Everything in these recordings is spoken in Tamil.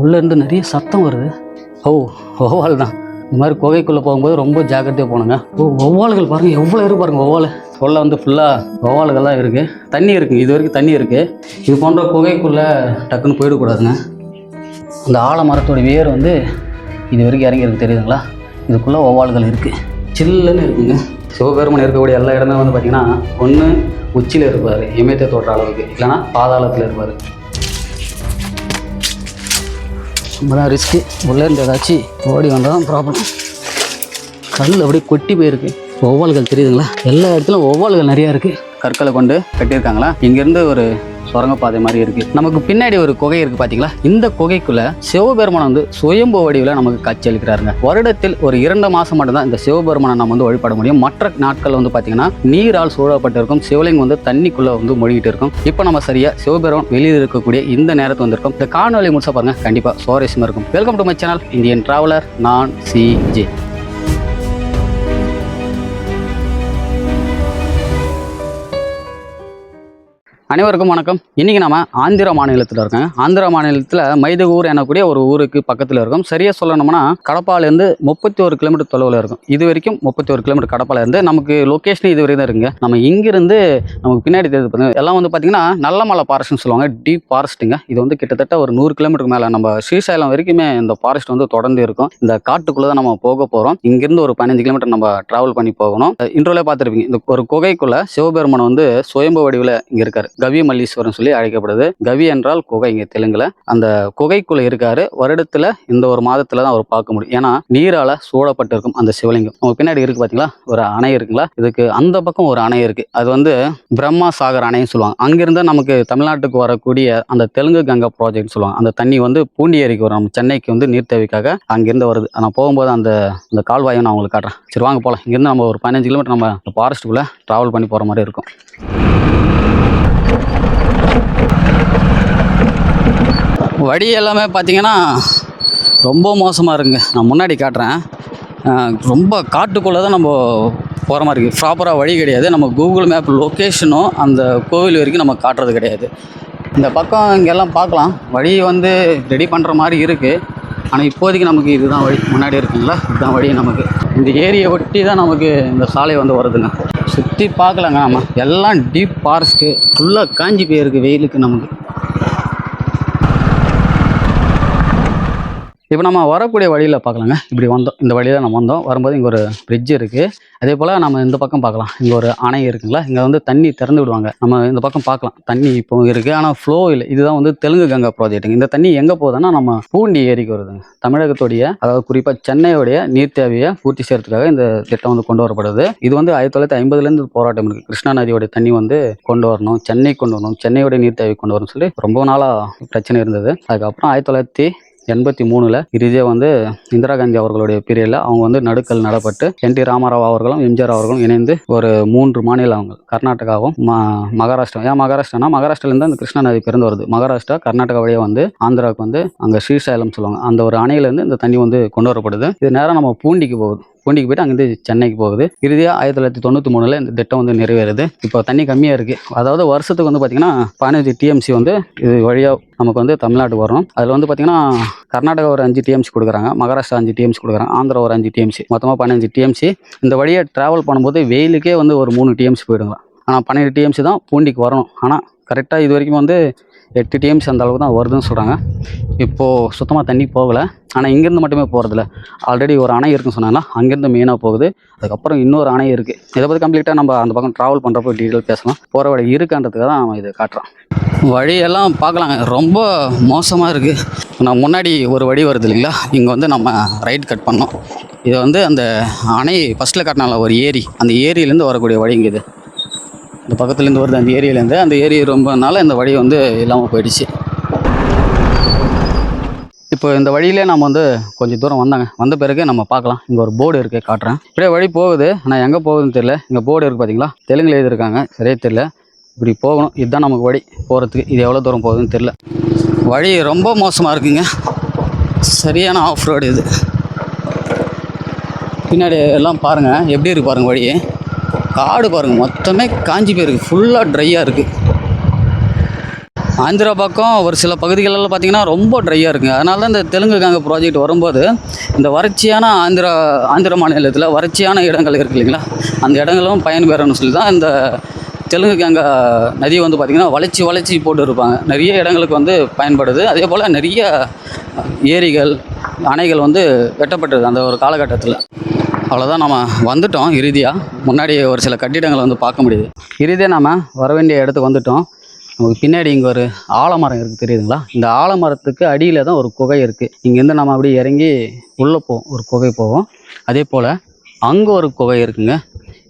உள்ளேருந்து நிறைய சத்தம் வருது. ஓ ஒவ்வால் தான் இந்த மாதிரி குகைக்குள்ளே போகும்போது ரொம்ப ஜாக்கிரதையாக போகணுங்க. ஓ ஒவ்வால்கள் பாருங்கள் எவ்வளோ இருக்கு பாருங்கள் ஒவ்வால் உள்ள வந்து ஃபுல்லாக ஒவ்வால்கள்லாம் இருக்குது தண்ணி இருக்குங்க இது வரைக்கும் தண்ணி இருக்குது இது போன்ற குகைக்குள்ளே டக்குன்னு போயிடக்கூடாதுங்க. அந்த ஆலமரத்தோட வேர் வந்து இது வரைக்கும் இறங்கியிருக்கு தெரியுதுங்களா? இதுக்குள்ளே ஒவ்வால்கள் இருக்குது சில்லுன்னு இருக்குங்க. சிவபெருமன் இருக்கக்கூடிய எல்லா இடமே வந்து பார்த்திங்கன்னா ஒன்று உச்சியில் இருப்பார் இமயத்தை தோற்ற அளவுக்கு. இல்லைன்னா பாதாளத்தில் இருப்பார். ரொம்ப ரிஸ்க்கு உள்ளேருந்து ஏதாச்சும் ஓடி வந்தால் தான் ப்ராப்ளம் கல் அப்படியே கொட்டி போயிருக்கு. ஒவ்வால்கள் தெரியுதுங்களா? எல்லா இடத்துலையும் ஒவ்வால்கள் நிறையா இருக்குது கற்களை கொண்டு கட்டியிருக்காங்களா? இங்கேருந்து ஒரு சுரங்கப்பாதை மாதிரி இருக்குது நமக்கு பின்னாடி ஒரு குகை இருக்குது பார்த்தீங்களா இந்த குகைக்குள்ள சிவபெருமான் வந்து சுயம்பு வடிவில் நமக்கு காட்சி அளிக்கிறாருங்க. வருடத்தில் ஒரு இரண்டு மாதம் மட்டும்தான் இந்த சிவபெருமானை நம்ம வந்து வழிபட முடியும். மற்ற நாட்கள் வந்து பார்த்தீங்கன்னா நீரால் சூழப்பட்டிருக்கும். சிவலிங்கம் வந்து தண்ணிக்குள்ளே வந்து மொழிகிட்டு இருக்கும். இப்போ நம்ம சரியாக சிவபெருமான் வெளியில் இருக்கக்கூடிய இந்த நேரத்து வந்திருக்கும். இந்த காணொலி முடிச்சா பாருங்க. கண்டிப்பாக சுவாரஸ்யமாக இருக்கும். Welcome to my channel Indian traveller நான் சி. ஜே அனைவருக்கும் வணக்கம். இன்றைக்கி நம்ம ஆந்திர மாநிலத்தில் இருக்கோம். ஆந்திர மாநிலத்தில் மைதகூர் எனக்கூடிய ஒரு ஊருக்கு பக்கத்தில் இருக்கும். சரியாக சொல்லணும்னா கடப்பாலேருந்து முப்பத்தி ஒரு கிலோமீட்டர் தொலைவில் இருக்கும். இது வரைக்கும் முப்பத்தி ஒரு கிலோமீட்டர் கடப்பாலேருந்து நமக்கு லொக்கேஷன் இது வரைக்கும் தான் இருக்குங்க நம்ம இங்கிருந்து நமக்கு பின்னாடி தெரியுது பண்ணுங்க எல்லாம் வந்து பார்த்திங்கன்னா நல்ல மலை ஃபாரஸ்ட்னு சொல்லுவாங்க. டீப் ஃபாரஸ்ட்டுங்க இது வந்து கிட்டத்தட்ட ஒரு நூறு கிலோமீட்டருக்கு மேலே. நம்ம ஸ்ரீசைலம் வரைக்குமே இந்த ஃபாரஸ்ட் வந்து தொடர்ந்து இருக்கும். இந்த காட்டுக்குள்ளே தான் நம்ம போக போகிறோம் இங்கேருந்து ஒரு பதினஞ்சு கிலோமீட்டர் நம்ம ட்ராவல் பண்ணி போகணும். இன்ட்ரோலே பார்த்துருப்பீங்க. இந்த ஒரு குகைக்குள்ளே சிவபெருமன் வந்து சுயம்பு வடிவில் இங்கே இருக்காரு. கவி மல்லீஸ்வரன் சொல்லி அழைக்கப்படுது. கவி என்றால் குகை இங்கே தெலுங்குல. அந்த குகைக்குள்ள இருக்காரு. வருடத்துல இந்த ஒரு மாதத்துல தான் அவர் பார்க்க முடியும். ஏன்னா நீரால சூழப்பட்டிருக்கும் அந்த சிவலிங்கம். உங்க பின்னாடி இருக்கு பாத்தீங்களா? ஒரு அணை இருக்குங்களா? இதுக்கு அந்த பக்கம் ஒரு அணை இருக்கு. அது வந்து பிரம்மா சாகர் அணைன்னு சொல்லுவாங்க. அங்கிருந்து நமக்கு தமிழ்நாட்டுக்கு வரக்கூடிய அந்த தெலுங்கு கங்கா ப்ராஜெக்ட் சொல்லுவாங்க. அந்த தண்ணி வந்து பூண்டி ஏரிக்கு வரும். நம்ம சென்னைக்கு வந்து நீர் தேவைக்காக அங்கிருந்து வருது. நான் போகும்போது அந்த அந்த கால்வாயை நான் உங்களுக்கு காட்டுறேன். சரி வாங்க போகலாம் இங்கேருந்து நம்ம ஒரு பதினஞ்சு கிலோமீட்டர் நம்ம ஃபாரஸ்ட்டுக்குள்ளே ட்ராவல் பண்ணி போகிற மாதிரி இருக்கும். வழி எல்லாமே பார்த்தீங்கன்னா ரொம்ப மோசமாக இருக்குங்க. நான் முன்னாடி காட்டுறேன். ரொம்ப காட்டுக்குள்ளே தான் நம்ம போகிற மாதிரி இருக்குது ப்ராப்பராக வழி கிடையாது. நம்ம கூகுள் மேப் லொக்கேஷனும் அந்த கோவில் வரைக்கும் நம்ம காட்டுறது கிடையாது. இந்த பக்கம் இங்கெல்லாம் பார்க்கலாம். வழி வந்து ரெடி பண்ணுற மாதிரி இருக்குது ஆனால் இப்போதைக்கு நமக்கு இதுதான் வழி. முன்னாடி இருக்குங்களா இதுதான் வழி நமக்கு. இந்த ஏரியை ஒட்டி தான் நமக்கு இந்த சாலை வந்து வருதுங்க. சுற்றி பார்க்கலாங்க நம்ம எல்லாம் டீப் ஃபாரஸ்ட்டு ஃபுல்லாக காஞ்சி போயிருக்கு வெயிலுக்கு நமக்கு. இப்போ நம்ம வரக்கூடிய வழியில் பார்க்கலாங்க. இப்படி வந்தோம். இந்த வழியில் நம்ம வந்தோம். வரும்போது இங்கே ஒரு பிரிட்ஜ் இருக்குது அதே போல் நம்ம இந்த பக்கம் பார்க்கலாம். இங்கே ஒரு அணை இருக்குங்களா? இங்கே வந்து தண்ணி திறந்து விடுவாங்க. நம்ம இந்த பக்கம் பார்க்கலாம். தண்ணி இப்போ இருக்குது ஆனால் ஃப்ளோ இல்லை. இதுதான் வந்து தெலுங்கு கங்கா ப்ராஜெக்ட்டுங்க இந்த தண்ணி எங்கே போகுதுன்னா நம்ம பூண்டி ஏரிக்கு வருதுங்க. தமிழகத்துடைய அதாவது குறிப்பாக சென்னையுடைய நீர் தேவையை பூர்த்தி செய்யறதுக்காக இந்த திட்டம் வந்து கொண்டு வரப்படுது. இது வந்து ஆயிரத்தி தொள்ளாயிரத்தி ஐம்பதுலேருந்து போராட்டம் இருக்குது கிருஷ்ணா நதியோட தண்ணி வந்து கொண்டு வரணும். சென்னை கொண்டு வரணும். சென்னையோட நீர் தேவை கொண்டு வரணும்னு சொல்லி ரொம்ப நாளாக பிரச்சனை இருந்தது. அதுக்கப்புறம் ஆயிரத்தி தொள்ளாயிரத்தி எண்பத்தி மூணில் இறுதியாக வந்து இந்திரா காந்தி அவர்களுடைய பீரியடில் அவங்க வந்து நடுக்கல் நடப்பட்டு என் டி ராமராவ் அவர்களும் எம்ஜிஆர் அவர்களும் இணைந்து ஒரு மூன்று மாநிலங்கள் கர்நாடகாவும் ம மகாராஷ்டிரா ஏன் மகாராஷ்டிரானா? மகாராஷ்டிராலேருந்து அந்த கிருஷ்ணா நதி பிறந்து வருது. மகாராஷ்டிரா கர்நாடகா வழியே வந்து ஆந்திராவுக்கு வந்து அங்கே ஸ்ரீசைலம் சொல்லுவாங்க. அந்த ஒரு அணையிலேருந்து இந்த தண்ணி வந்து கொண்டு வரப்படுது. இது நேரம் நம்ம பூண்டிக்கு போகுது. பூண்டிக்கு போயிட்டு அங்கேருந்து சென்னைக்கு போகுது. இறுதியாக ஆயிரத்தி தொள்ளாயிரத்தி தொண்ணூற்றி மூணில் இந்த திட்டம் வந்து நிறைவேறுது. இப்போ தண்ணி கம்மியாக இருக்குது அதாவது வருஷத்துக்கு வந்து பார்த்திங்கன்னா பதினஞ்சு டிஎம்சி வந்து இது வழியாக நமக்கு வந்து தமிழ்நாடு வரும் அதில் வந்து பார்த்திங்கன்னா கர்நாடகா ஒரு அஞ்சு டிஎம்சி கொடுக்குறாங்க. மகாராஷ்டிரா அஞ்சு டிஎம்சி கொடுக்குறாங்க. ஆந்திரா ஒரு அஞ்சு டிஎம்சி மொத்தமாக பதினஞ்சு டிஎம்சி இந்த வழியை ட்ராவல் பண்ணும்போது வெயிலுக்கே வந்து ஒரு மூணு டிஎம்சி போயிடுங்களா ஆனால் பன்னெண்டு டிஎம்சி தான் பூண்டிக்கு வரணும். ஆனால் கரெக்டாக இது வரைக்கும் வந்து எட்டு டிஎம்சி அந்த அளவுக்கு தான் வருதுன்னு சொல்கிறாங்க இப்போது சுத்தமாக தண்ணி போகலை. ஆனால் இங்கேருந்து மட்டுமே போகிறதில்ல ஆல்ரெடி ஒரு அணை இருக்குன்னு சொன்னாங்கன்னா அங்கேருந்து மெயினாக போகுது. அதுக்கப்புறம் இன்னொரு அணை இருக்குது இதை பற்றி கம்ப்ளீட்டாக நம்ம அந்த பக்கம் ட்ராவல் பண்ணுறப்போ டீட்டெயில் பேசலாம். போகிற வழி இருக்கான்றதுக்காக தான் அவன் இதை காட்டுறான். வழியெல்லாம் பார்க்கலாங்க. ரொம்ப மோசமாக இருக்குது நான் முன்னாடி ஒரு வழி வருது இல்லைங்களா? இங்கே வந்து நம்ம ரைட் கட் பண்ணோம். இது வந்து அந்த அணை ஃபஸ்ட்டில் காட்டினால ஒரு ஏரி. அந்த ஏரியிலேருந்து வரக்கூடிய வழிங்க இது. இந்த பக்கத்துலேருந்து வருது அந்த ஏரியாலேருந்து. அந்த ஏரி ரொம்ப நாள் இந்த வழி வந்து இல்லாமல் போயிடுச்சு. இப்போ இந்த வழியிலே நம்ம வந்து கொஞ்சம் தூரம் வந்தாங்க. வந்த பிறகு நம்ம பார்க்கலாம். இங்கே ஒரு போர்டு இருக்குது காட்டுறேன். இப்படியே வழி போகுது. ஆனால் எங்கே போகுதுன்னு தெரியல. இங்கே போர்டு இருக்குது பார்த்தீங்களா தெலுங்குல எழுதியிருக்காங்க. சரியே தெரியல. இப்படி போகணும். இதுதான் நமக்கு வழி போகிறதுக்கு இது எவ்வளோ தூரம் போகுதுன்னு தெரில வழி ரொம்ப மோசமாக இருக்குங்க. சரியான ஆஃப் ரோடு இது. பின்னாடி எல்லாம் பாருங்கள் எப்படி இருக்கு பாருங்கள் வழி. காடு பாருங்கள் மொத்தமே காஞ்சி போயிருக்கு. ஃபுல்லாக ட்ரையாக இருக்குது ஆந்திரா பக்கம் ஒரு சில பகுதிகளெல்லாம் பார்த்தீங்கன்னா ரொம்ப ட்ரையாக இருக்குது அதனால தான் இந்த தெலுங்கு காங்க ப்ராஜெக்ட் வரும்போது இந்த வறட்சியான ஆந்திரா ஆந்திர மாநிலத்தில் வறட்சியான இடங்கள் இருக்கு இல்லைங்களா? அந்த இடங்களும் பயன்பெறணும்னு சொல்லி தான் இந்த தெலுங்கு காங்க நதி வந்து பார்த்திங்கன்னா வளைச்சி வளைச்சி போட்டு இருப்பாங்க. நிறைய இடங்களுக்கு வந்து பயன்படுது. அதே போல் நிறைய ஏரிகள் அணைகள் வந்து வெட்டப்பட்டது அந்த ஒரு காலகட்டத்தில். அவ்வளோதான் நம்ம வந்துட்டோம் இறுதியாக முன்னாடி ஒரு சில கட்டிடங்களை வந்து பார்க்க முடியுது. இறுதியாக நம்ம வர வேண்டிய இடத்துக்கு வந்துட்டோம். நமக்கு பின்னாடி இங்கே ஒரு ஆலமரம் இருக்குது தெரியுதுங்களா? இந்த ஆலமரத்துக்கு அடியில் தான் ஒரு குகை இருக்குது இங்கேருந்து நம்ம அப்படியே இறங்கி உள்ளே போவோம் ஒரு குகை போவோம். அதே போல் அங்கே ஒரு குகை இருக்குங்க.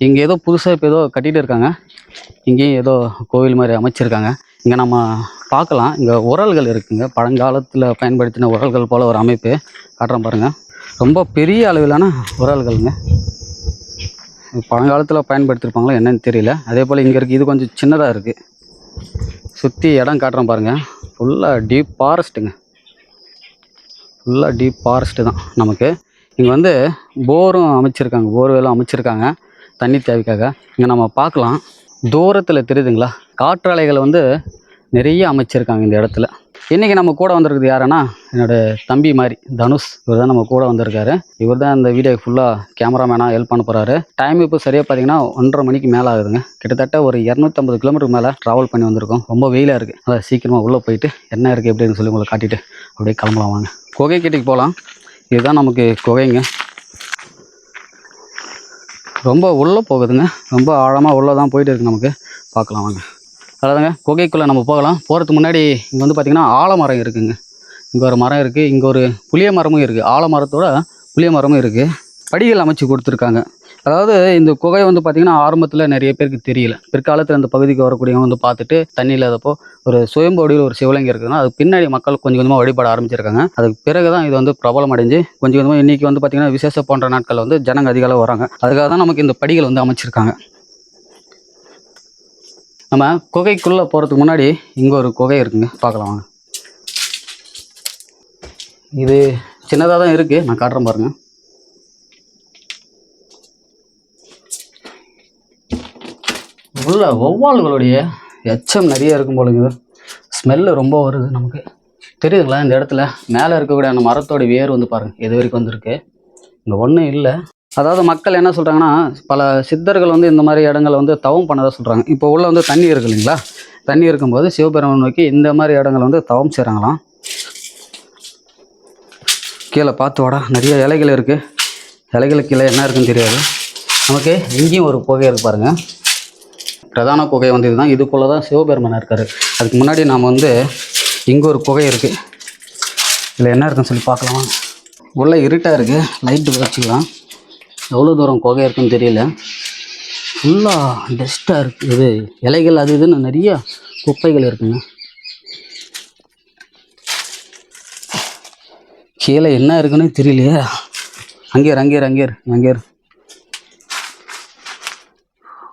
இங்கே ஏதோ புதுசாக இப்போ ஏதோ கட்டிகிட்டு இருக்காங்க. இங்கேயும் ஏதோ கோவில் மாதிரி அமைச்சிருக்காங்க. இங்கே நம்ம பார்க்கலாம். இங்கே உரல்கள் இருக்குங்க. பழங்காலத்தில் பயன்படுத்தின உரல்கள் போல் ஒரு அமைப்பு. காட்டுறோம் பாருங்கள் ரொம்ப பெரிய அளவிலான உரல்கள்ங்க. பழங்காலத்தில் பயன்படுத்தியிருப்பாங்களோ என்னன்னு தெரியல. அதே போல் இங்கே இருக்குது இது கொஞ்சம் சின்னதாக இருக்குது சுற்றி இடம் காட்டுறேன் பாருங்கள் ஃபுல்லாக டீப் ஃபாரஸ்ட்டுங்க ஃபுல்லாக டீப் ஃபாரஸ்ட்டு தான் நமக்கு. இங்கே வந்து போரும் அமைச்சிருக்காங்க போர்வெல்லாம் அமைச்சிருக்காங்க தண்ணி தேவைக்காக. இங்கே நம்ம பார்க்கலாம். தூரத்தில் தெரியுதுங்களா? காற்றாலைகள் வந்து நிறைய அமைச்சிருக்காங்க இந்த இடத்துல. இன்றைக்கி நம்ம கூட வந்திருக்குது யாருன்னா என்னோட தம்பி மாதிரி தனுஷ். இவர் தான் நம்ம கூட வந்திருக்காரு. இவர் தான் இந்த வீடியோ ஃபுல்லாக கேமராமேனாக ஹெல்ப் பண்ண போகிறாரு டைம் இப்போ சரியாக பார்த்தீங்கன்னா ஒன்றரை மணிக்கு மேலே ஆகுதுங்க. கிட்டத்தட்ட ஒரு இரநூத்தம்பது கிலோமீட்டர் மேலே ட்ராவல் பண்ணி வந்திருக்கோம். ரொம்ப வெயிலாக இருக்குது அதான் சீக்கிரமாக உள்ளே போயிட்டு என்ன இருக்குது எப்படின்னு சொல்லி உங்களை காட்டிட்டு அப்படியே கிளம்பலாம் வாங்க. குகை கிட்டக்கு போகலாம் இதுதான் நமக்கு குகைங்க. ரொம்ப உள்ளே போகுதுங்க. ரொம்ப ஆழமாக உள்ளே தான் போயிட்டு இருக்கு நமக்கு. பார்க்கலாம் வாங்க. அதாவதுங்க குகைக்குள்ளே நம்ம போகலாம். போகிறதுக்கு முன்னாடி இங்கே வந்து பார்த்திங்கன்னா ஆலமரம் இருக்குதுங்க இங்கே ஒரு மரம் இருக்குது இங்கே ஒரு புளிய மரமும் இருக்குது ஆலமரத்தோட புளிய மரமும் இருக்குது படிகள் அமைச்சு கொடுத்துருக்காங்க. அதாவது இந்த குகை வந்து பார்த்திங்கன்னா ஆரம்பத்தில் நிறைய பேருக்கு தெரியல. பிற்காலத்தில் இந்த பகுதிக்கு வரக்கூடியவங்க வந்து பார்த்துட்டு தண்ணி இல்லாதப்போ ஒரு சுயம்போடியில் ஒரு சிவலிங்கம் இருக்குதுன்னா அதுக்கு பின்னாடி மக்கள் கொஞ்சம் கொஞ்சமாக வழிபட ஆரம்பிச்சிருக்காங்க. அதுக்கு பிறகு தான் இது வந்து பிரபலம் அடைஞ்சு கொஞ்சம் கொஞ்சமாக இன்றைக்கி வந்து பார்த்திங்கன்னா விசேஷ போன்ற நாட்கள் வந்து ஜனங்க அதிகளவு வராங்க. அதுக்காக தான் நமக்கு இந்த படிகள் வந்து அமைச்சிருக்காங்க. நம்ம குகைக்குள்ளே போகிறதுக்கு முன்னாடி இங்கே ஒரு குகை இருக்குங்க. பார்க்கலாம் வாங்க. இது சின்னதாக தான் இருக்குது நான் காட்டுறேன் பாருங்கள் உள்ள ஒவ்வாள்களுடைய எச்சம் நிறைய இருக்கும் போலுங்க. ஸ்மெல்லு ரொம்ப வருது நமக்கு. தெரியுதுங்களா? இந்த இடத்துல மேலே இருக்கக்கூடிய அந்த மரத்தோட வேர் வந்து பாருங்கள் எது வரைக்கும் வந்திருக்கு. இங்கே ஒன்றும் இல்லை. அதாவது மக்கள் என்ன சொல்கிறாங்கன்னா பல சித்தர்கள் வந்து இந்த மாதிரி இடங்களை வந்து தவம் பண்ணதாக சொல்கிறாங்க இப்போ உள்ள வந்து தண்ணி இருக்கு இல்லைங்களா? தண்ணி இருக்கும்போது சிவபெருமான் நோக்கி இந்த மாதிரி இடங்களை வந்து தவம் செய்கிறாங்களாம் கீழே பார்த்து வாடா நிறைய இலைகள் இருக்குது இலைகளுக்கு கீழே என்ன இருக்குன்னு தெரியாது. நமக்கு இங்கேயும் ஒரு புகை இருக்கு பாருங்கள் பிரதான குகை வந்து இதுதான். இதுக்குள்ளே தான் சிவபெருமன் இருக்கார். அதுக்கு முன்னாடி நாம் வந்து இங்கே ஒரு குகை இருக்குது இதில் என்ன இருக்குன்னு சொல்லி பார்க்கலாம்? உள்ளே இருட்டாக இருக்குது லைட்டு வச்சுக்கலாம். எவ்வளோ தூரம் குகை இருக்குன்னு தெரியல. ஃபுல்லாக டஸ்ட்டாக இருக்குது. இது இலைகள் அது இதுன்னு நிறைய குப்பைகள் இருக்குங்க. கீழே என்ன இருக்குன்னு தெரியலையே. அங்கேர் அங்கேர் அங்கேர் அங்கேர்.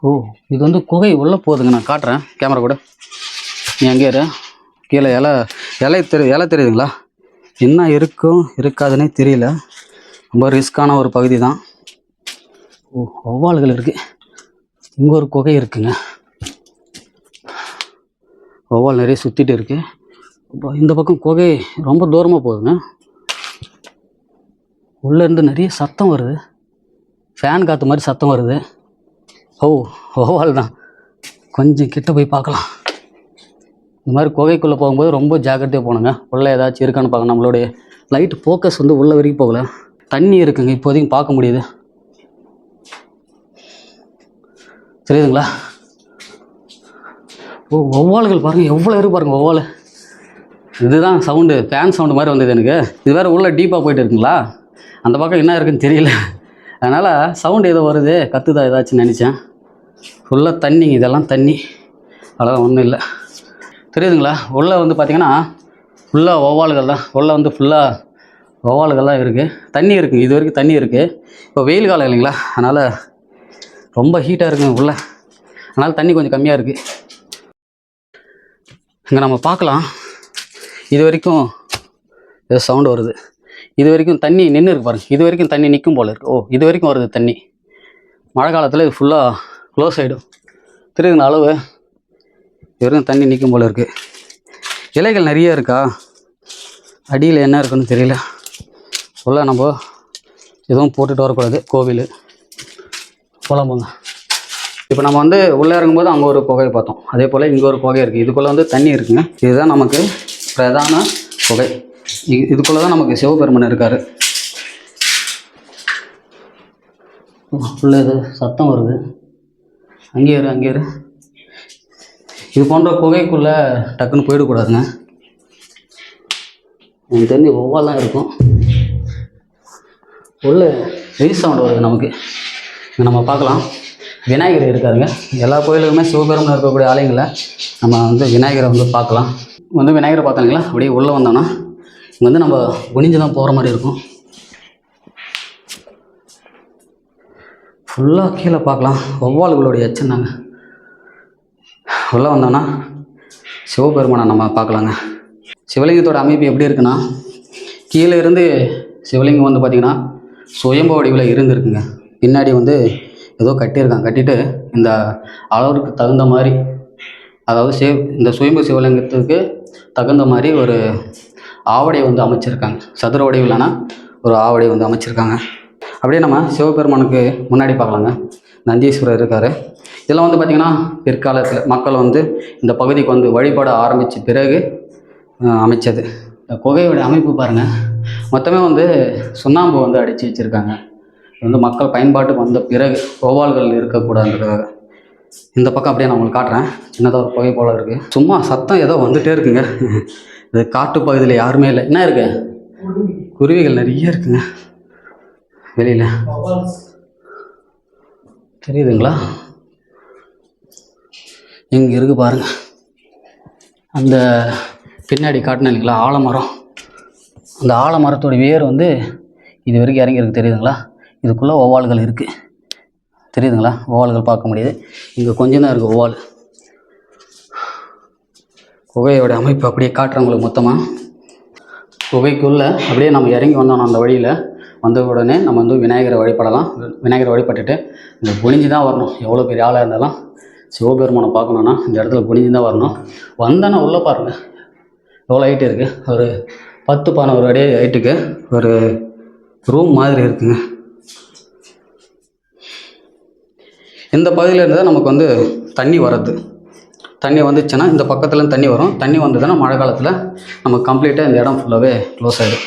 ஓ இது வந்து குகை உள்ளே போகுதுங்க. நான் காட்டுறேன். கேமரா கூட. நீ அங்கேரு கீழே இலை இலை தெரி இலை தெரியுதுங்களா? என்ன இருக்கும் இருக்காதுன்னே தெரியல. ரொம்ப ரிஸ்க்கான ஒரு பகுதி தான் ஓ வௌவால்கள் இருக்குது இங்கே ஒரு குகை இருக்குங்க. வௌவால் நிறைய சுற்றிட்டு இருக்கு. இப்போ இந்த பக்கம் குகை ரொம்ப தூரமாக போகுதுங்க. உள்ளேருந்து நிறைய சத்தம் வருது. ஃபேன் காற்று மாதிரி சத்தம் வருது. ஓ வௌவால் தான். கொஞ்சம் கிட்ட போய் பார்க்கலாம். இந்த மாதிரி குகைக்குள்ளே போகும்போது ரொம்ப ஜாக்கிரதையாக போகணுங்க. உள்ளே ஏதாச்சும் இருக்கான்னு பார்க்கணும். நம்மளுடைய லைட் ஃபோக்கஸ் வந்து உள்ள வரைக்கும் போகல. தண்ணி இருக்குங்க. இப்போதைக்கு பார்க்க முடியுது. தெரியுதுங்களா? ஓ வௌவால்கள் பாருங்கள் எவ்வளோ இருக்கு பாருங்கள் ஒவ்வாள் இதுதான் சவுண்டு ஃபேன் சவுண்டு மாதிரி வந்தது எனக்கு. இது வேறு உள்ளே டீப்பாக போயிட்டு இருக்குங்களா? அந்த பக்கம் என்ன இருக்குன்னு தெரியல. அதனால் சவுண்டு ஏதோ வருது கத்துதா ஏதாச்சும் நினச்சேன். ஃபுல்லாக தண்ணிங்க இதெல்லாம் தண்ணி. அவ்வளோதான் ஒன்றும் இல்லை. தெரியுதுங்களா? உள்ளே வந்து பார்த்தீங்கன்னா ஃபுல்லாக ஒவ்வாள்கள் தான். உள்ளே வந்து ஃபுல்லாக ஒவ்வாள்கள்லாம் இருக்குது தண்ணி இருக்குது இது வரைக்கும் தண்ணி இருக்குது இப்போ வெயில் காலம் இல்லைங்களா? அதனால் ரொம்ப ஹீட்டாக இருக்குங்க உள்ளே. அதனால் தண்ணி கொஞ்சம் கம்மியாக இருக்குது இங்கே நம்ம பார்க்கலாம். இது வரைக்கும் ஏதோ சவுண்டு வருது. இது வரைக்கும் தண்ணி நின்று இருக்கு பாருங்கள் இது வரைக்கும் தண்ணி நிற்கும் போல் இருக்கு. ஓ இது வரைக்கும் வருது தண்ணி. மழை காலத்தில் இது ஃபுல்லாக க்ளோஸ் ஆகிடும் தெரியுதுங்க அளவு? இது வரைக்கும் தண்ணி நிற்கும் போல் இருக்குது இலைகள் நிறைய இருக்கா? அடியில் என்ன இருக்குன்னு தெரியல. ஃபுல்லாக நம்ம எதுவும் போட்டுட்டு வரக்கூடாது. கோவில். போலாம் போங்க. இப்போ நம்ம வந்து உள்ளே இறங்கும்போது அங்கே ஒரு குகையை பார்த்தோம். அதே போல் இங்கே ஒரு குகை இருக்குது இதுக்குள்ளே வந்து தண்ணி இருக்குங்க. இதுதான் நமக்கு பிரதான குகை. இதுக்குள்ளே தான் நமக்கு சிவபெருமன் இருக்கார். உள்ள இது சத்தம் வருது. அங்கேயே இரு அங்கேயே இரு. இது போன்ற குகைக்குள்ளே டக்குன்னு போயிடக்கூடாதுங்க. எனக்கு தெரிஞ்சு ஒவ்வாலாம் இருக்கும். உள்ள ரீசவுண்ட் வருது நமக்கு. நம்ம பார்க்கலாம். விநாயகர் இருக்காருங்க. எல்லா கோயிலுக்குமே சிவபெருமன் இருக்கக்கூடிய ஆலயங்களை நம்ம வந்து விநாயகரை வந்து பார்க்கலாம். வந்து விநாயகரை பார்த்தோங்களா அப்படியே உள்ளே வந்தோம்னா இங்கே வந்து நம்ம குனிஞ்சு தான் போகிற மாதிரி இருக்கும். ஃபுல்லாக கீழே பார்க்கலாம். வௌவால்களுடைய எச்சம் தாங்க. உள்ளே வந்தோம்னா சிவபெருமானை நம்ம பார்க்கலாங்க. சிவலிங்கத்தோட அமைப்பு எப்படி இருக்குன்னா கீழே இருந்து சிவலிங்கம் வந்து பார்த்திங்கன்னா சுயம்ப வடிவில் இருந்திருக்குங்க. பின்னாடி வந்து ஏதோ கட்டியிருக்காங்க. கட்டிட்டு இந்த அளவுக்கு தகுந்த மாதிரி அதாவது சிவ இந்த சுயம்பு சிவலிங்கத்துக்கு தகுந்த மாதிரி ஒரு ஆவடை வந்து அமைச்சிருக்காங்க. சதுர வடிவிலான ஒரு ஆவடை வந்து அமைச்சிருக்காங்க. அப்படியே நம்ம சிவபெருமானுக்கு முன்னாடி பார்க்கலாங்க. நந்தீஸ்வரர் இருக்கார். இதெல்லாம் வந்து பார்த்திங்கன்னா பிற்காலத்தில் மக்கள் வந்து இந்த பகுதிக்கு வந்து வழிபட ஆரம்பித்த பிறகு அமைச்சது. இந்த குகையோட அமைப்பு பாருங்கள் மொத்தமே வந்து சுண்ணாம்பு வந்து அடித்து வச்சுருக்காங்க. வந்து மக்கள் பயன்பாட்டுக்கு வந்த பிறகு கோவால்கள் இருக்கக்கூடாதுன்றதுக்காக. இந்த பக்கம் அப்படியே நான் உங்களுக்கு காட்டுறேன். சின்னதாக ஒரு புகை போல இருக்குது சும்மா சத்தம் ஏதோ வந்துகிட்டே இருக்குங்க. இது காட்டு பகுதியில் யாருமே இல்லை. என்ன இருக்கு? குருவிகள் நிறைய இருக்குங்க. வெளியில். தெரியுதுங்களா? இங்கே இருக்கு பாருங்க. அந்த பின்னாடி காட்டின இல்லைங்களா ஆலமரம். அந்த ஆலமரத்தோட வேர் வந்து இது வரைக்கும் இறங்கி இருக்கு தெரியுதுங்களா? இதுக்குள்ளே ஓவால்கள் இருக்குது தெரியுதுங்களா? ஓவால்கள் பார்க்க முடியுது. இங்கே கொஞ்சம் தான் இருக்குது ஓவால். குகையோட அமைப்பு அப்படியே காட்டுறவங்களுக்கு மொத்தமாக குகைக்குள்ளே அப்படியே நம்ம இறங்கி வந்தோம் அந்த வழியில். வந்த உடனே நம்ம வந்து விநாயகரை வழிபடலாம். விநாயகரை வழிபட்டுட்டு இந்த குனிஞ்சு தான் வரணும். எவ்வளோ பெரிய ஆளாக இருந்தாலும் சிவபெருமானை பார்க்கணுன்னா இந்த இடத்துல குனிஞ்சு தான் வரணும். வந்தோன்னா உள்ளே பாருங்கள் எவ்வளோ ஹைட்டு இருக்குது ஒரு பத்து பதினோரு அடி ஹைட்டுக்கு ஒரு ரூம் மாதிரி இருக்குங்க. இந்த பகுதியிலேருந்து தான் நமக்கு வந்து தண்ணி வர்றது. தண்ணி வந்துச்சுன்னா இந்த பக்கத்துலேருந்து தண்ணி வரும். தண்ணி வந்ததுன்னா மழை காலத்தில் நமக்கு கம்ப்ளீட்டாக இந்த இடம் ஃபுல்லாகவே க்ளோஸ் ஆகிடும்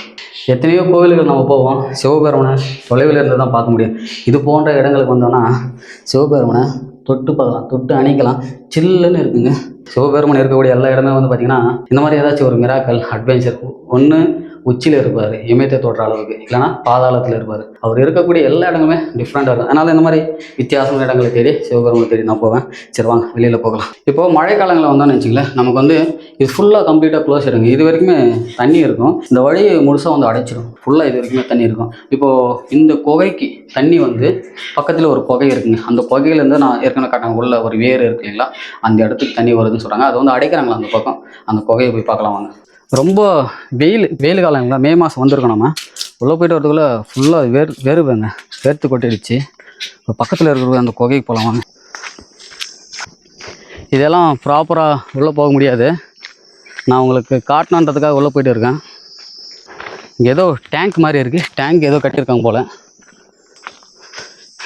எத்தனையோ கோவில்கள் நம்ம போவோம். சிவபெருமனை தொலைவில் இருந்து தான் பார்க்க முடியும். இது போன்ற இடங்களுக்கு வந்தோன்னா சிவபெருமனை தொட்டு பார்க்கலாம். தொட்டு அணைக்கலாம். சில்லுன்னு இருக்குங்க. சிவபெருமன் இருக்கக்கூடிய எல்லா இடமே வந்து பார்த்திங்கன்னா இந்த மாதிரி ஏதாச்சும் ஒரு மிராக்கல் அட்வென்ச்சர் ஒன்று உச்சியில் இருப்பார் இமயத்தை தோற்ற அளவுக்கு. இல்லைன்னா பாதாளத்தில் இருப்பார். அவர் இருக்கக்கூடிய எல்லா இடங்களுமே டிஃப்ரெண்ட்டாக இருக்கும். அதனால் இந்த மாதிரி வித்தியாசமான இடங்களை தேடி சிவபெருமனை தேடி நான் போவேன். சரி வாங்க வெளியில் போகலாம். இப்போது மழை காலங்களில் வந்தோம்னு வச்சுங்களேன் நமக்கு வந்து இது ஃபுல்லாக கம்ப்ளீட்டாக க்ளோஸ் ஆகிடுங்க இது வரைக்குமே தண்ணி இருக்கும். இந்த வழி முழுசாக வந்து அடைச்சிடும் ஃபுல்லாக இது வரைக்குமே தண்ணி இருக்கும். இப்போது இந்த குகைக்கு தண்ணி வந்து பக்கத்தில் ஒரு குகை இருக்குங்க. அந்த குகையிலேருந்து நான் ஏற்கனவே காட்டின உள்ள ஒரு வேர் இருக்கு இல்லைங்களா? அந்த இடத்துக்கு தண்ணி வருதுன்னு சொல்கிறாங்க அது வந்து அடைக்கிறாங்களா அந்த பக்கம்? அந்த குகையை போய் பார்க்கலாம் வாங்க. ரொம்ப வெயில் வெயில் காலங்களா மே மாதம் வந்திருக்கோம் நம்ம. உள்ளே போயிட்டு வரதுக்குள்ளே ஃபுல்லாக வேர் வேறுவேங்க வேர்த்து கொட்டிடுச்சு. இப்போ பக்கத்தில் இருக்கிறது அந்த குகைக்கு போகலாம் வாங்க. இதெல்லாம் ப்ராப்பராக உள்ளே போக முடியாது. நான் உங்களுக்கு காட்டணுன்றதுக்காக உள்ளே போயிட்டு இருக்கேன். இங்கே ஏதோ டேங்க் மாதிரி இருக்குது டேங்க் ஏதோ கட்டியிருக்காங்க போல்.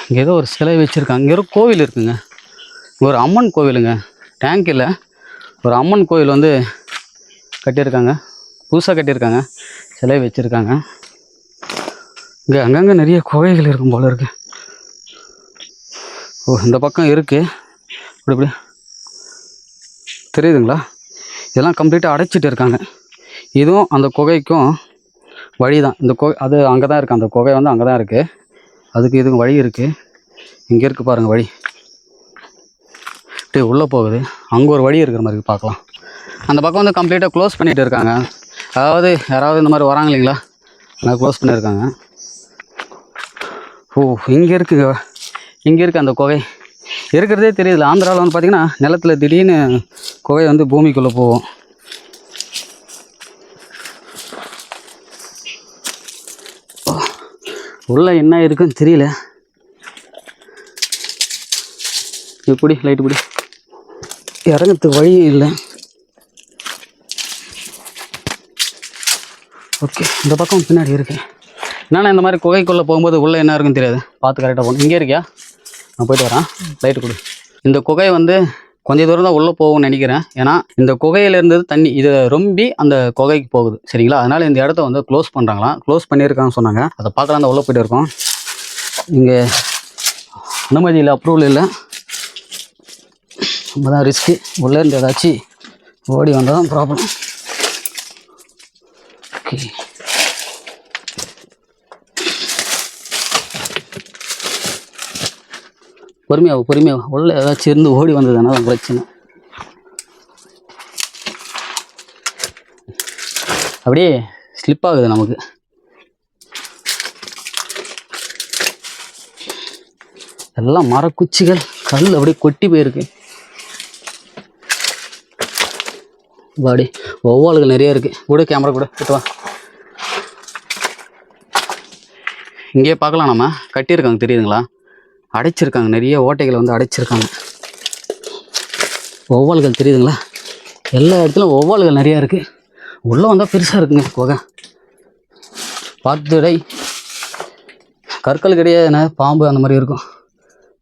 இங்கே ஏதோ ஒரு சிலை வச்சுருக்காங்க. இங்கே ஒரு கோவில் இருக்குங்க. ஒரு அம்மன் கோவிலுங்க. டேங்க் இல்லை. ஒரு அம்மன் கோவில் வந்து கட்டியிருக்காங்க. புதுசாக கட்டியிருக்காங்க. சிலை வச்சுருக்காங்க. இங்கே அங்கங்கே நிறைய குகைகள் இருக்கும் போல இருக்கு. ஓ இந்த பக்கம் இருக்குது இப்படி இப்படி. தெரியுதுங்களா? இதெல்லாம் கம்ப்ளீட்டாக அடைச்சிட்டு இருக்காங்க. இதுவும் அந்த குகைக்கும் வழி தான் இந்த குகை அது அங்கே தான் இருக்குது அந்த குகை வந்து அங்கே தான் இருக்குது அதுக்கு இதுக்கு வழி இருக்குது இங்கே இருக்குது பாருங்கள் வழி. அப்படியே உள்ளே போகுது. அங்கே ஒரு வழி இருக்கிற மாதிரி பார்க்கலாம். அந்த பக்கம் வந்து கம்ப்ளீட்டாக க்ளோஸ் பண்ணிட்டு இருக்காங்க. அதாவது யாராவது இந்த மாதிரி வராங்க இல்லைங்களா? நல்லா க்ளோஸ் பண்ணியிருக்காங்க ஓ இங்கே இருக்குது இங்கே இருக்குது அந்த குகை. இருக்கிறதே தெரியல ஆந்திராவில் வந்து பார்த்திங்கன்னா நிலத்தில் திடீர்னு குகை வந்து பூமிக்குள்ளே போகும். உள்ளே என்ன இருக்குன்னு தெரியல. இப்படி லைட்டு இப்படி. இறங்கிறதுக்கு வழியும் இல்லை. ஓகே இந்த பக்கம் பின்னாடி இருக்கு. என்னண்ணா இந்த மாதிரி குகைக்குள்ளே போகும்போது உள்ளே என்ன இருக்குன்னு தெரியாது. பார்த்து கரெக்டாக போகணும். இங்கே இருக்கியா? நான் போயிட்டு வரேன். லைட்டு கொடு. இந்த குகை வந்து கொஞ்ச தூரம் தான் உள்ளே போகும்னு நினைக்கிறேன். ஏன்னா இந்த குகையில் இருந்தது தண்ணி இது ரொம்பி அந்த குகைக்கு போகுது. சரிங்களா? அதனால் இந்த இடத்த வந்து க்ளோஸ் பண்ணுறாங்களாம் க்ளோஸ் பண்ணியிருக்காங்கன்னு சொன்னாங்க. அதை பார்க்கலாம் தான் உள்ளே போயிட்டு இருக்கோம். இங்கே அனுமதி இல்லை அப்ரூவல் இல்லை. நம்ம தான் ரிஸ்க்கு உள்ளே இருந்து ஏதாச்சும் ஓடி வந்தால் தான் ப்ராப்ளம் பொறுமையாக பொறுமையாக உள்ள ஏதாச்சும் இருந்து ஓடி வந்ததுன்னா தான் பிரச்சனை. அப்படியே ஸ்லிப் ஆகுது நமக்கு. எல்லாம் மரக்குச்சிகள் கல் அப்படியே கொட்டி போயிருக்கு. வாடி ஒவ்வாளுகள் நிறைய இருக்கு. கூட கேமரா கூட கிட்ட வா. இங்கேயே பார்க்கலாம் நம்ம. கட்டியிருக்காங்க தெரியுதுங்களா? அடைச்சிருக்காங்க நிறைய ஓட்டைகளை வந்து அடைச்சிருக்காங்க. ஒவ்வால்கள் தெரியுதுங்களா? எல்லா இடத்துலையும் ஒவ்வால்கள் நிறையா இருக்குது உள்ளே வந்தால் பெருசாக இருக்குங்க குகை பார்த்துடை கற்களுக்கிடையே என்ன? பாம்பு அந்த மாதிரி இருக்கும்.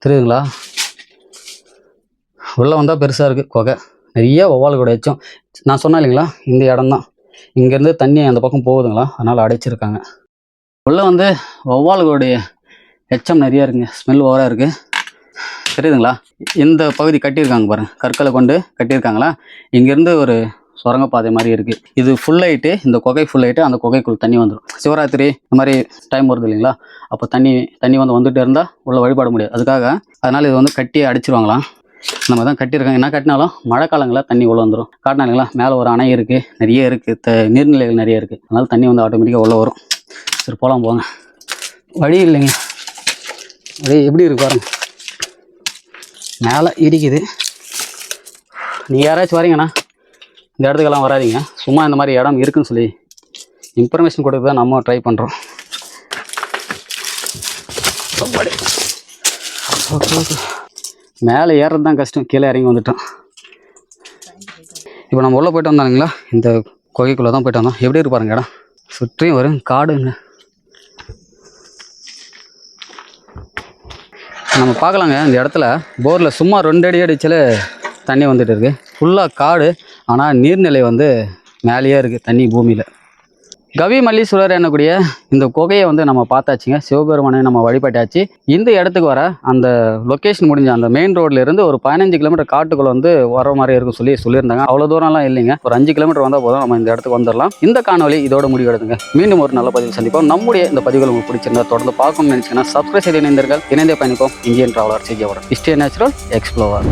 தெரியுதுங்களா? உள்ளே வந்தால் பெருசாக இருக்குது குகை நிறைய ஒவ்வால்களோட எச்சம் நான் சொன்னேன் இல்லைங்களா? இந்த இடம்தான். இங்கேருந்து தண்ணி அந்த பக்கம் போகுதுங்களா? அதனால் அடைச்சிருக்காங்க. உள்ளே வந்து வௌவால்களுடைய எச்சம் நிறைய இருக்குங்க. ஸ்மெல் ஓவராக இருக்குது தெரியுதுங்களா? இந்த பகுதி கட்டியிருக்காங்க பாருங்கள் கற்களை கொண்டு கட்டியிருக்காங்களா? இங்கேருந்து ஒரு சுரங்கப்பாதை மாதிரி இருக்குது இது ஃபுல் ஆகிட்டு இந்த குகை ஃபுல் ஆகிட்டு அந்த குகைக்குள்ள தண்ணி வந்துடும் சிவராத்திரி இந்த மாதிரி டைம் வருது இல்லைங்களா? அப்போ தண்ணி தண்ணி வந்து வந்துட்டு இருந்தால் உள்ள வழிபாட முடியாது. அதுக்காக அதனால் இது வந்து கட்டி அடிச்சிருவாங்களாம். நம்ம தான் கட்டியிருக்காங்க. என்ன கட்டினாலும் மழை காலங்களில் தண்ணி உள்ள வந்துடும் காட்டினா இல்லைங்களா? மேலே ஒரு அணை இருக்குது நிறைய இருக்குது த நீர்நிலைகள் நிறைய இருக்குது அதனால் தண்ணி வந்து ஆட்டோமேட்டிக்காக உள்ளே வரும். சரி போகலாம் போங்க. வழி இல்லைங்க. வழி எப்படி இருக்கு பாருங்க. மேலே இடிக்குது. நீங்கள் யாராச்சும் வரீங்கண்ணா? இந்த இடத்துக்கெல்லாம் வராதீங்க. சும்மா இந்த மாதிரி இடம் இருக்குன்னு சொல்லி இன்ஃபர்மேஷன் கொடுக்க தான் நம்ம ட்ரை பண்ணுறோம் மேலே ஏறுறது தான் கஷ்டம். கீழே இறங்கி வந்துட்டோம். இப்போ நம்ம உள்ளே போயிட்டு வந்தானுங்களா இந்த குகைக்குள்ளே தான் போயிட்டு வந்தோம். எப்படி இருப்பாருங்க இடம்? சுற்றியும் வரும். காடுங்க. நம்ம பார்க்கலாங்க. இந்த இடத்துல போரில் சும்மா ரெண்டு அடி அடிச்சாலே தண்ணி வந்துட்டு இருக்குது ஃபுல்லாக காடு ஆனால் நீர்நிலை வந்து மேலேயே இருக்குது தண்ணி பூமியில். கவி மல்லீஸ்வரர் என்னக்கூடிய இந்த குகையை வந்து நம்ம பார்த்தாச்சுங்க. சிவபெருமானை நம்ம வழிபட்டாச்சு. இந்த இடத்துக்கு வர அந்த லொக்கேஷன் முடிஞ்ச அந்த மெயின் ரோட்ல இருந்து ஒரு பதினஞ்சு கிலோமீட்டர் காட்டுக்குள்ள வந்து வர மாதிரி இருக்கும் சொல்லி சொல்லியிருந்தாங்க. அவ்வளோ தூரம்லாம் இல்லைங்க. ஒரு அஞ்சு கிலோமீட்டர் வந்தால் போதும். நம்ம இந்த இடத்துக்கு வந்துடலாம். இந்த காணொலி இதோட முடிவெடுத்துங்க. மீண்டும் ஒரு நல்ல பதிவு சந்திப்போம். நம்முடைய இந்த பதிவுகள் உங்களுக்கு பிடிச்சிருந்தா தொடர்ந்து பார்க்கணும்னு நினைச்சீங்கன்னா சப்ஸ்கிரைப் செய்து இணைந்தீர்கள் இணைந்தே பயணிப்போம். இந்தியன் டிராவலர் செய்யப்படும் ஹிஸ்டரி நேச்சுரல் எக்ஸ்ப்ளோவர்